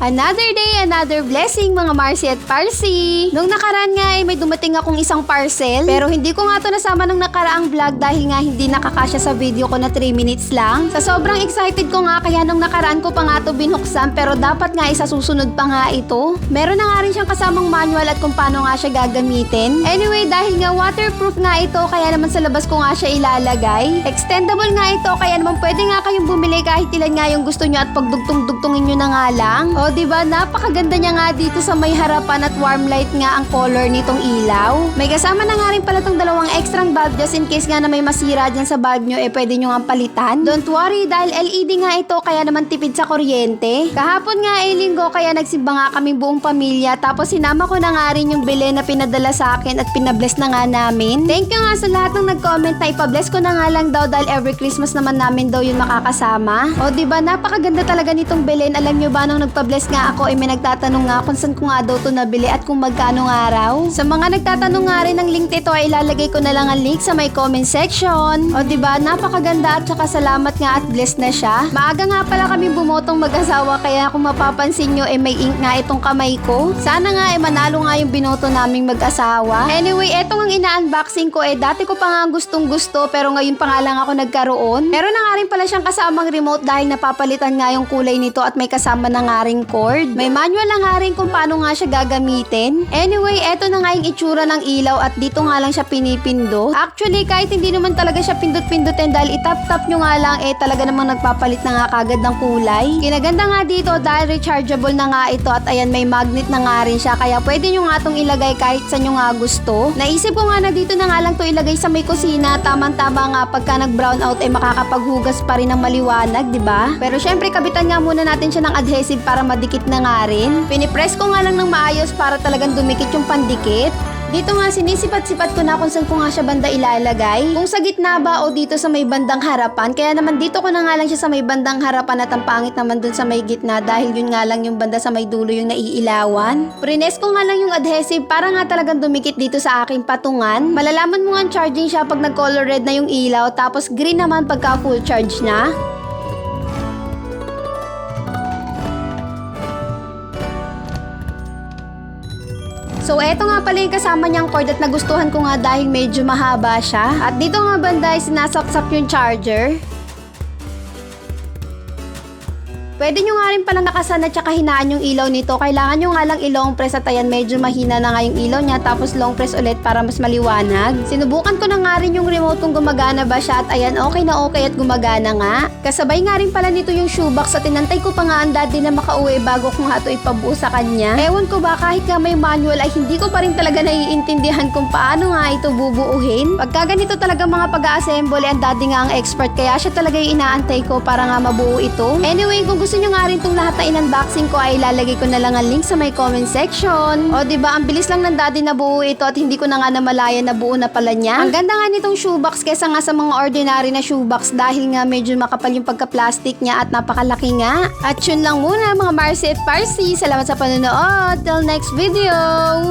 Another day, another blessing mga Marcy at Parsi. Nung nakaraan nga ay may dumating akong isang parcel. Pero hindi ko nga to nasama nung nakaraang vlog dahil nga hindi nakakasya sa video ko na 3 minutes lang. Sa sobrang excited ko nga kaya nung nakaraan ko pa nga to binuksan pero dapat nga isa susunod pa nga ito. Meron na nga rin siyang kasamang manual at kung paano nga siya gagamitin. Anyway, dahil nga waterproof nga ito kaya naman sa labas ko nga siya ilalagay. Extendable nga ito kaya naman pwede nga kayong bumili kahit ilan nga yung gusto nyo at pagdugtong-dugtongin nyo na nga lang. O di ba napakaganda niya nga dito sa may harapan at warm light nga ang color nitong ilaw. May kasama na nga rin pala tong dalawang extrang bulb just in case nga na may masira dyan sa bulb nyo eh pwede nyo nga palitan. Don't worry dahil LED nga ito kaya naman tipid sa kuryente. Kahapon nga ay linggo kaya nagsimba nga kaming buong pamilya tapos sinama ko na nga rin yung bili na pinadala sa akin at pinabless na nga namin. Thank you nga sa lahat ng nag-comment na ipabless ko na nga lang daw dahil every Christmas naman namin daw yun makakasama. O di ba napakaganda talaga nitong bilhin. Alam nyo ba nung nagpa-bless nga ako ay may nagtatanong nga kung saan ko nga daw to nabili at kung magkano nga raw. Sa mga nagtatanong nga rin ng link nito ay ilalagay ko na lang ang link sa may comment section. O ba napakaganda at saka salamat nga at bless na siya. Maaga nga pala kami bumotong mag-asawa kaya kung mapapansin nyo eh may ink nga itong kamay ko. Sana nga eh manalo nga yung binoto naming mag-asawa. Anyway, eto ang ina-unboxing ko eh dati ko pa nga gustong gusto pero ngayon pa nga lang ako nagkaroon. Meron na nga rin pala siyang kasamang remote dahil napapalitan nga yung kulay nito at may kasama na nga ring cord. May manual na nga rin kung paano nga siya gagamitin. Anyway, eto na nga yung itsura ng ilaw at dito nga lang siya pinipindot. Actually, kahit hindi naman talaga siya pindot-pindutin dahil itap-tap nyo nga lang eh talaga namang nagpapalit na nga kagad ng kulay. Kinaganda nga dito dahil rechargeable na nga ito at ayan may magnet na nga rin siya kaya pwede nyo nga itong ilagay kahit sa nyo nga gusto. Naisip ko nga na dito na nga lang to ilagay sa may kusina tamang-tama nga pagka nag-brown out ay makakapaghugas pa rin ng maliwanag, di ba? Pero syempre kabitan nga muna natin siya ng adhesive para madikit na nga rin. Pinipress ko nga lang ng maayos para talagang dumikit yung pandikit. Dito nga sinisipat-sipat ko na kung saan ko nga siya banda ilalagay. Kung sa gitna ba o dito sa may bandang harapan. Kaya naman dito ko na nga lang siya sa may bandang harapan at ang pangit naman dun sa may gitna dahil yun nga lang yung banda sa may dulo yung naiilawan. Prines ko nga lang yung adhesive para nga talagang dumikit dito sa aking patungan. Malalaman mo nga charging siya pag nag-color red na yung ilaw tapos green naman pagka full charge na. So eto nga pala yung kasama niyang cord at nagustuhan ko nga dahil medyo mahaba siya. At dito nga banda ay sinasaksak yung charger. Pwede nyo nga rin palang nakasan at saka hinaan yung ilaw nito. Kailangan nyo nga lang i-long press at ayan medyo mahina na nga yung ilaw niya tapos long press ulit para mas maliwanag. Sinubukan ko na nga rin yung remote kung gumagana ba siya at ayan okay na okay at gumagana nga. Kasabay nga rin pala nito yung shoebox at tinantay ko pa nga ang daddy na makauwi bago ko nga ito ipabuo sa kanya. Ewan ko ba kahit nga may manual ay hindi ko pa rin talaga naiintindihan kung paano nga ito bubuuhin. Pagka ganito talaga mga pag-assemble ang daddy nga ang expert kaya siya talaga yung inaantay ko para nga mabuo ito. Anyway, kung gusto nyo nga rin itong lahat na in-unboxing ko ay ilalagay ko na lang ang link sa may comment section. O di ba ang bilis lang ng daddy na buo ito at hindi ko na nga namalaya na buo na pala niya. Ang ganda nga nitong shoebox kesa nga sa mga ordinary na shoebox dahil nga medyo makapal yung pagka-plastic niya at napakalaki nga. At yun lang muna mga Marcy at Parsi. Salamat sa panonood. Till next video!